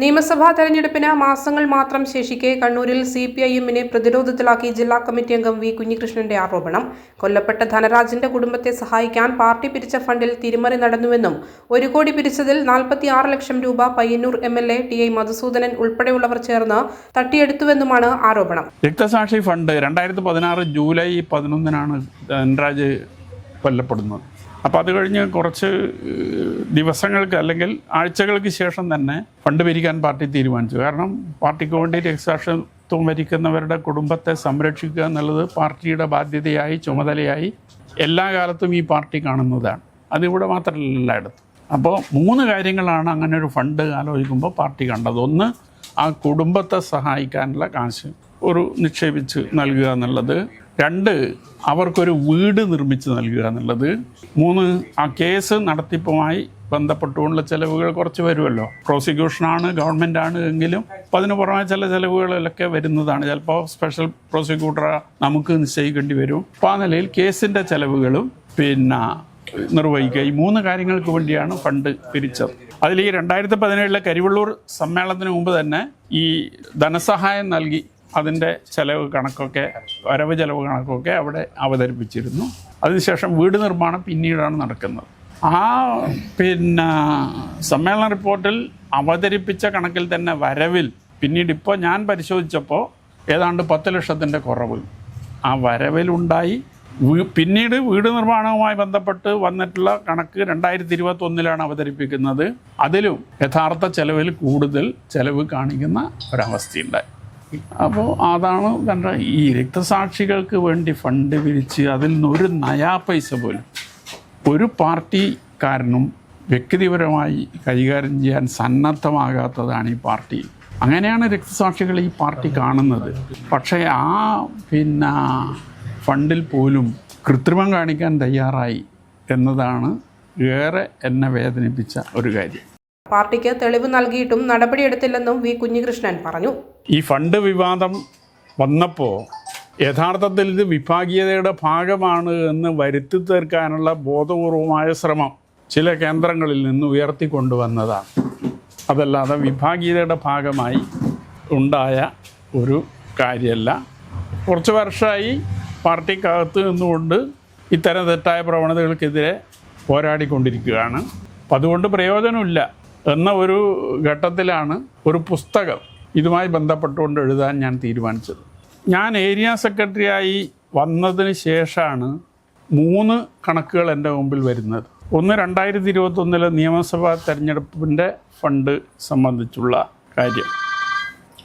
നിയമസഭാ തെരഞ്ഞെടുപ്പിന് മാസങ്ങൾ മാത്രം ശേഷിക്കെ കണ്ണൂരിൽ സി പി ഐ എമ്മിനെ പ്രതിരോധത്തിലാക്കി ജില്ലാ കമ്മിറ്റി അംഗം വി കുഞ്ഞികൃഷ്ണന്റെ ആരോപണം. കൊല്ലപ്പെട്ട ധനരാജിന്റെ കുടുംബത്തെ സഹായിക്കാൻ പാർട്ടി പിരിച്ച ഫണ്ടിൽ തിരിമറി നടന്നുവെന്നും ഒരു കോടി പിരിച്ചതിൽ നാൽപ്പത്തി ആറ് ലക്ഷം രൂപ Payyannur M L A T I Madhusoodanan ഉൾപ്പെടെയുള്ളവർ ചേർന്ന് തട്ടിയെടുത്തുവെന്നുമാണ് ആരോപണം. രക്തസാക്ഷി ഫണ്ട് രണ്ടായിരത്തി പതിനാറ് ജൂലൈ പതിനൊന്നിനാണ് ധനരാജ് കൊല്ലപ്പെടുന്നത്. അപ്പോൾ അത് കഴിഞ്ഞ് കുറച്ച് ദിവസങ്ങൾക്ക് അല്ലെങ്കിൽ ആഴ്ചകൾക്ക് ശേഷം തന്നെ ഫണ്ട് പിരിക്കാൻ പാർട്ടി തീരുമാനിച്ചു. കാരണം പാർട്ടിക്ക് വേണ്ടി രക്തസാക്ഷിത്വം വരിക്കുന്നവരുടെ കുടുംബത്തെ സംരക്ഷിക്കുക എന്നുള്ളത് പാർട്ടിയുടെ ബാധ്യതയായി ചുമതലയായി എല്ലാ കാലത്തും ഈ പാർട്ടി കാണുന്നതാണ്. അതിവിടെ മാത്രമല്ല എല്ലായിടത്തും. അപ്പോൾ മൂന്ന് കാര്യങ്ങളാണ് അങ്ങനെ ഒരു ഫണ്ട് ആലോചിക്കുമ്പോൾ പാർട്ടി കണ്ടത്. ഒന്ന് ആ കുടുംബത്തെ സഹായിക്കാനുള്ള കാശ് ഒരു നിക്ഷേപിച്ച് നൽകുക എന്നുള്ളത് രണ്ട് അവർക്കൊരു വീട് നിർമ്മിച്ച് നൽകുക എന്നുള്ളത്. മൂന്ന് ആ കേസ് നടത്തിപ്പുമായി ബന്ധപ്പെട്ടുകൊണ്ടുള്ള ചിലവുകൾ കുറച്ച് വരുമല്ലോ. പ്രോസിക്യൂഷനാണ് ഗവൺമെന്റാണ് എങ്കിലും അപ്പോൾ അതിന് പുറമെ ചില ചിലവുകളിലൊക്കെ വരുന്നതാണ്. ചിലപ്പോൾ സ്പെഷ്യൽ പ്രോസിക്യൂട്ടർ നമുക്ക് നിശ്ചയിക്കേണ്ടി വരും. അപ്പോൾ ആ നിലയിൽ കേസിന്റെ ചിലവുകളും പിന്നെ നിർവഹിക്കുക. ഈ മൂന്ന് കാര്യങ്ങൾക്ക് വേണ്ടിയാണ് ഫണ്ട് പിരിച്ചത്. അതിൽ ഈ രണ്ടായിരത്തി പതിനേഴിലെ കരിവള്ളൂർ സമ്മേളനത്തിന് മുമ്പ് തന്നെ ഈ ധനസഹായം നൽകി അതിന്റെ ചെലവ് കണക്കൊക്കെ വരവ് ചെലവ് കണക്കൊക്കെ അവിടെ അവതരിപ്പിച്ചിരുന്നു. അതിനുശേഷം വീട് നിർമ്മാണം പിന്നീടാണ് നടക്കുന്നത്. ആ പിന്നെ സമ്മേളന റിപ്പോർട്ടിൽ അവതരിപ്പിച്ച കണക്കിൽ തന്നെ വരവിൽ പിന്നീട് ഇപ്പോൾ ഞാൻ പരിശോധിച്ചപ്പോൾ ഏതാണ്ട് പത്ത് ലക്ഷത്തിന്റെ കുറവ് ആ വരവിലുണ്ടായി പിന്നീട് വീട് നിർമ്മാണവുമായി ബന്ധപ്പെട്ട് വന്നിട്ടുള്ള കണക്ക് രണ്ടായിരത്തി ഇരുപത്തൊന്നിലാണ് അവതരിപ്പിക്കുന്നത്. അതിലും യഥാർത്ഥ ചെലവിൽ കൂടുതൽ ചെലവ് കാണിക്കുന്ന ഒരവസ്ഥയുണ്ടായി. അപ്പോൾ അതാണ് കണ്ട ഈ രക്തസാക്ഷികൾക്ക് വേണ്ടി ഫണ്ട് പിരിച്ച് അതിൽ നിന്ന് ഒരു നയാ പൈസ പോലും ഒരു പാർട്ടിക്കാരനും വ്യക്തിപരമായി കൈകാര്യം ചെയ്യാൻ സന്നദ്ധമാകാത്തതാണ് ഈ പാർട്ടി. അങ്ങനെയാണ് രക്തസാക്ഷികൾ ഈ പാർട്ടി കാണുന്നത്. പക്ഷേ ആ പിന്നെ ഫണ്ടിൽ പോലും കൃത്രിമം കാണിക്കാൻ തയ്യാറായി എന്നതാണ് ഏറെ എന്നെ വേദനിപ്പിച്ച ഒരു കാര്യം. പാർട്ടിക്ക് തെളിവ് നൽകിയിട്ടും നടപടിയെടുത്തില്ലെന്നും വി കുഞ്ഞികൃഷ്ണൻ പറഞ്ഞു. ഈ ഫണ്ട് വിവാദം വന്നപ്പോൾ യഥാർത്ഥത്തിൽ ഇത് വിഭാഗീയതയുടെ ഭാഗമാണ് എന്ന് വരുത്തി തീർക്കാനുള്ള ബോധപൂർവമായ ശ്രമം ചില കേന്ദ്രങ്ങളിൽ നിന്ന് ഉയർത്തിക്കൊണ്ടുവന്നതാണ്. അതല്ലാതെ വിഭാഗീയതയുടെ ഭാഗമായി ഉണ്ടായ ഒരു കാര്യമല്ല കുറച്ച് വർഷമായി പാർട്ടിക്കകത്ത് നിന്നുകൊണ്ട് ഇത്തരം തെറ്റായ പ്രവണതകൾക്കെതിരെ പോരാടിക്കൊണ്ടിരിക്കുകയാണ്. അപ്പം അതുകൊണ്ട് പ്രയോജനമില്ല എന്ന ഒരു ഘട്ടത്തിലാണ് ഒരു പുസ്തകം ഇതുമായി ബന്ധപ്പെട്ടുകൊണ്ട് എഴുതാൻ ഞാൻ തീരുമാനിച്ചത്. ഞാൻ ഏരിയ സെക്രട്ടറിയായി വന്നതിന് ശേഷമാണ് മൂന്ന് കണക്കുകൾ എന്റെ മുമ്പിൽ വരുന്നത്. ഒന്ന് രണ്ടായിരത്തി ഇരുപത്തൊന്നിലെ നിയമസഭാ തെരഞ്ഞെടുപ്പിന്റെ ഫണ്ട് സംബന്ധിച്ചുള്ള കാര്യം.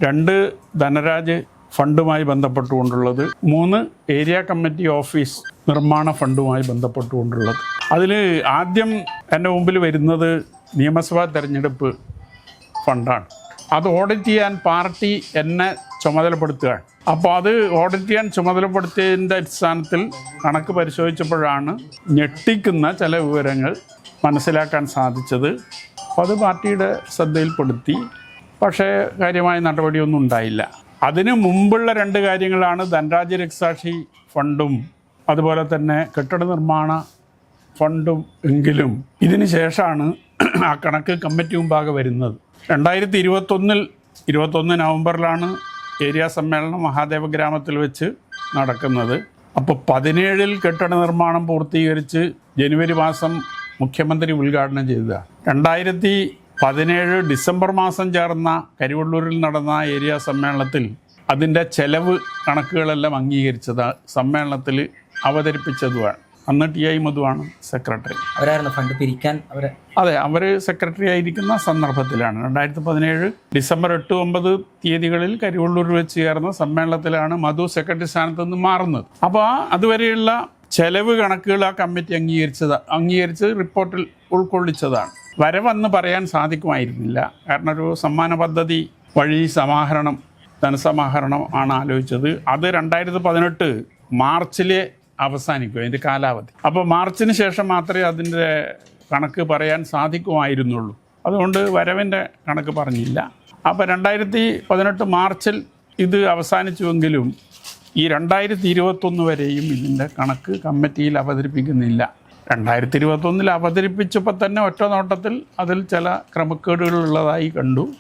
രണ്ട് ധനരാജ് ഫണ്ടുമായി ബന്ധപ്പെട്ടുകൊണ്ടുള്ളത്. മൂന്ന് ഏരിയ കമ്മിറ്റി ഓഫീസ് നിർമ്മാണ ഫണ്ടുമായി ബന്ധപ്പെട്ടുകൊണ്ടുള്ളത്. അതിൽ ആദ്യം എന്റെ മുമ്പിൽ വരുന്നത് നിയമസഭാ തെരഞ്ഞെടുപ്പ് ഫണ്ടാണ്. അത് ഓഡിറ്റ് ചെയ്യാൻ പാർട്ടി എന്നെ ചുമതലപ്പെടുത്തുകയാണ് അപ്പോൾ അത് ഓഡിറ്റ് ചെയ്യാൻ ചുമതലപ്പെടുത്തിയതിന്റെ അടിസ്ഥാനത്തിൽ കണക്ക് പരിശോധിച്ചപ്പോഴാണ് ഞെട്ടിക്കുന്ന ചില വിവരങ്ങൾ മനസ്സിലാക്കാൻ സാധിച്ചത്. അപ്പോൾ അത് പാർട്ടിയുടെ ശ്രദ്ധയിൽപ്പെടുത്തി. പക്ഷേ കാര്യമായ നടപടിയൊന്നും ഉണ്ടായില്ല. അതിനു മുമ്പുള്ള രണ്ട് കാര്യങ്ങളാണ് ധനരാജ്യ രക്സാക്ഷി ഫണ്ടും അതുപോലെ തന്നെ കെട്ടിട നിർമ്മാണ ഫണ്ടും എങ്കിലും. ഇതിന് ശേഷമാണ് ആ കണക്ക് കമ്മിറ്റി മുമ്പാകെ വരുന്നത്. രണ്ടായിരത്തി ഇരുപത്തൊന്നിൽ ഇരുപത്തൊന്ന് നവംബറിലാണ് ഏരിയ സമ്മേളനം മഹാദേവ ഗ്രാമത്തിൽ വെച്ച് നടക്കുന്നത്. അപ്പോൾ പതിനേഴിൽ കെട്ടിട നിർമ്മാണം പൂർത്തീകരിച്ച് ജനുവരി മാസം മുഖ്യമന്ത്രി ഉദ്ഘാടനം ചെയ്തതാണ് രണ്ടായിരത്തി പതിനേഴ് ഡിസംബർ മാസം ചേർന്ന കരിവള്ളൂരിൽ നടന്ന ഏരിയ സമ്മേളനത്തിൽ അതിന്റെ ചെലവ് കണക്കുകളെല്ലാം അംഗീകരിച്ചത്. സമ്മേളനത്തിൽ അവതരിപ്പിച്ചതുമാണ്. അന്ന് ടി ഐ മധുവാണ് സെക്രട്ടറി അവരായിരുന്നു ഫണ്ട് പിരിക്കാൻ അവരെ. അതെ അവർ സെക്രട്ടറി ആയിരിക്കുന്ന സന്ദർഭത്തിലാണ്. രണ്ടായിരത്തി പതിനേഴ് ഡിസംബർ എട്ട് ഒമ്പത് തീയതികളിൽ കരിവള്ളൂർ വെച്ച് ചേർന്ന സമ്മേളനത്തിലാണ് മധു സെക്രട്ടറി സ്ഥാനത്ത് നിന്ന് മാറുന്നത്. അപ്പോൾ അതുവരെയുള്ള ചെലവ് കണക്കുകൾ ആ കമ്മിറ്റി അംഗീകരിച്ചത് അംഗീകരിച്ച് റിപ്പോർട്ടിൽ ഉൾക്കൊള്ളിച്ചതാണ്. വരവെന്ന് പറയാൻ സാധിക്കുമായിരുന്നില്ല. കാരണം ഒരു സമ്മാന പദ്ധതി വഴി സമാഹരണം ധനസമാഹരണം ആണ് ആലോചിച്ചത്. അത് രണ്ടായിരത്തി പതിനെട്ട് മാർച്ചിലെ അവസാനിക്കും അതിന്റെ കാലാവധി. അപ്പോൾ മാർച്ചിന് ശേഷം മാത്രമേ അതിന്റെ കണക്ക് പറയാൻ സാധിക്കുമായിരുന്നുള്ളൂ. അതുകൊണ്ട് വരവിന്റെ കണക്ക് പറഞ്ഞില്ല. അപ്പോൾ രണ്ടായിരത്തി പതിനെട്ട് മാർച്ചിൽ ഇത് അവസാനിച്ചുവെങ്കിലും ഈ രണ്ടായിരത്തി ഇരുപത്തൊന്ന് വരെയും ഇതിന്റെ കണക്ക് കമ്മിറ്റിയിൽ അവതരിപ്പിക്കുന്നില്ല. രണ്ടായിരത്തി ഇരുപത്തൊന്നിൽ അവതരിപ്പിച്ചപ്പോൾ തന്നെ ഒറ്റ നോട്ടത്തിൽ അതിൽ ചില ക്രമക്കേടുകളുള്ളതായി കണ്ടു.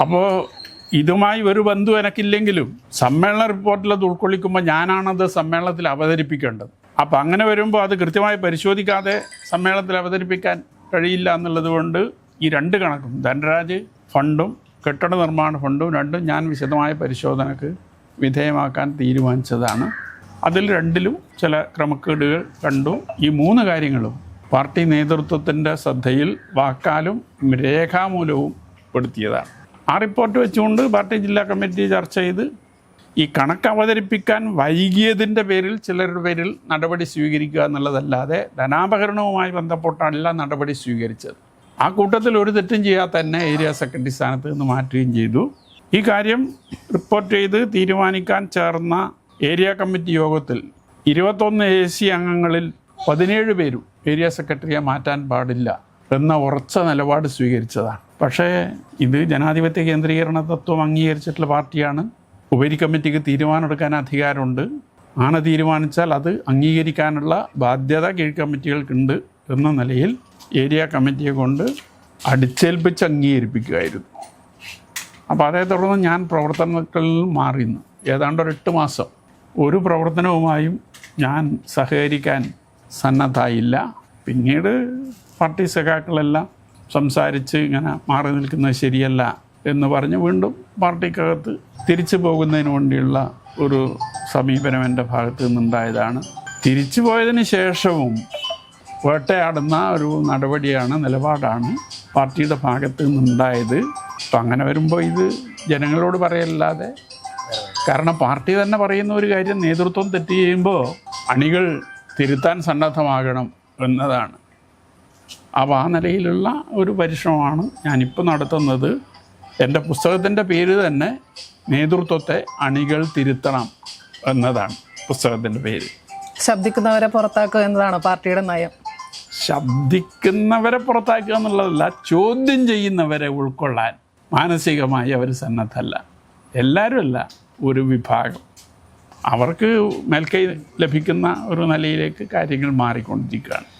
അപ്പോൾ ഇതുമായി ഒരു ബന്ധു എനക്കില്ലെങ്കിലും സമ്മേളന റിപ്പോർട്ടിൽ അത് ഉൾക്കൊള്ളിക്കുമ്പോൾ ഞാനാണത് സമ്മേളനത്തിൽ അവതരിപ്പിക്കേണ്ടത്. അപ്പം അങ്ങനെ വരുമ്പോൾ അത് കൃത്യമായി പരിശോധിക്കാതെ സമ്മേളനത്തിൽ അവതരിപ്പിക്കാൻ കഴിയില്ല എന്നുള്ളത് കൊണ്ട് ഈ രണ്ട് കണക്കും ധനരാജ് ഫണ്ടും കെട്ടിട നിർമ്മാണ ഫണ്ടും രണ്ടും ഞാൻ വിശദമായ പരിശോധനക്ക് വിധേയമാക്കാൻ തീരുമാനിച്ചതാണ്. അതിൽ രണ്ടിലും ചില ക്രമക്കേടുകൾ കണ്ടു. ഈ മൂന്ന് കാര്യങ്ങളും പാർട്ടി നേതൃത്വത്തിന്റെ ശ്രദ്ധയിൽ വാക്കാലും രേഖാമൂലവും പെടുത്തിയതാണ്. ആ റിപ്പോർട്ട് വെച്ചുകൊണ്ട് പാർട്ടി ജില്ലാ കമ്മിറ്റി ചർച്ച ചെയ്ത് ഈ കണക്ക് അവതരിപ്പിക്കാൻ വൈകിയതിന്റെ പേരിൽ ചിലരുടെ പേരിൽ നടപടി സ്വീകരിക്കുക എന്നുള്ളതല്ലാതെ ധനാപകരണവുമായി ബന്ധപ്പെട്ടല്ല നടപടി സ്വീകരിച്ചത്. ആ കൂട്ടത്തിൽ ഒരു തെറ്റും ചെയ്യാതെ തന്നെ ഏരിയ സെക്രട്ടറി സ്ഥാനത്ത് നിന്ന് മാറ്റുകയും ചെയ്തു. ഈ കാര്യം റിപ്പോർട്ട് ചെയ്ത് തീരുമാനിക്കാൻ ചേർന്ന ഏരിയ കമ്മിറ്റി യോഗത്തിൽ ഇരുപത്തൊന്ന് എ സി അംഗങ്ങളിൽ പതിനേഴ് പേരും ഏരിയ സെക്രട്ടറിയെ മാറ്റാൻ പാടില്ല എന്ന ഉറച്ച നിലപാട് സ്വീകരിച്ചതാണ്. പക്ഷേ ഇത് ജനാധിപത്യ കേന്ദ്രീകരണ തത്വം അംഗീകരിച്ചിട്ടുള്ള പാർട്ടിയാണ്. ഉപരി കമ്മിറ്റിക്ക് തീരുമാനമെടുക്കാൻ അധികാരമുണ്ട്. ആന തീരുമാനിച്ചാൽ അത് അംഗീകരിക്കാനുള്ള ബാധ്യത കീഴ് കമ്മിറ്റികൾക്കുണ്ട് എന്ന നിലയിൽ ഏരിയ കമ്മിറ്റിയെ കൊണ്ട് അടിച്ചേൽപ്പിച്ച് അംഗീകരിപ്പിക്കുമായിരുന്നു അപ്പോൾ അതേ തുടർന്ന് ഞാൻ പ്രവർത്തനത്തിൽ മാറിയിരുന്നു. ഏതാണ്ട് ഒരു എട്ട് മാസം ഒരു പ്രവർത്തനവുമായും ഞാൻ സഹകരിക്കാൻ സന്നദ്ധായില്ല പിന്നീട് പാർട്ടി സഖാക്കളെല്ലാം സംസാരിച്ച് ഇങ്ങനെ മാറി നിൽക്കുന്നത് ശരിയല്ല എന്ന് പറഞ്ഞ് വീണ്ടും പാർട്ടിക്കകത്ത് തിരിച്ചു പോകുന്നതിന് വേണ്ടിയുള്ള ഒരു സമീപനം എന്റെ ഭാഗത്ത് നിന്നുണ്ടായതാണ്. തിരിച്ചു പോയതിന് ശേഷവും വേട്ടയാടുന്ന ഒരു നടപടിയാണ് നിലപാടാണ് പാർട്ടിയുടെ ഭാഗത്ത് നിന്നുണ്ടായത്. അപ്പം അങ്ങനെ വരുമ്പോൾ ഇത് ജനങ്ങളോട് പറയല്ലാതെ. കാരണം പാർട്ടി തന്നെ പറയുന്ന ഒരു കാര്യം നേതൃത്വം തെറ്റ് ചെയ്യുമ്പോൾ അണികൾ തിരുത്താൻ സന്നദ്ധമാകണം എന്നതാണ്. അപ്പോൾ ആ നിലയിലുള്ള ഒരു പരിശ്രമമാണ് ഞാനിപ്പോൾ നടത്തുന്നത്. എന്റെ പുസ്തകത്തിന്റെ പേര് തന്നെ നേതൃത്വത്തെ അണികൾ തിരുത്തണം എന്നതാണ് പുസ്തകത്തിന്റെ പേര്. ശബ്ദിക്കുന്നവരെ പുറത്താക്കുക എന്നതാണ് പാർട്ടിയുടെ നയം. ശബ്ദിക്കുന്നവരെ പുറത്താക്കുക എന്നുള്ളതല്ല ചോദ്യം ചെയ്യുന്നവരെ ഉൾക്കൊള്ളാൻ മാനസികമായി അവർ സന്നദ്ധല്ല. എല്ലാവരും അല്ല ഒരു വിഭാഗം. അവർക്ക് മേൽക്കൈ ലഭിക്കുന്ന ഒരു നിലയിലേക്ക് കാര്യങ്ങൾ മാറിക്കൊണ്ടിരിക്കുകയാണ്.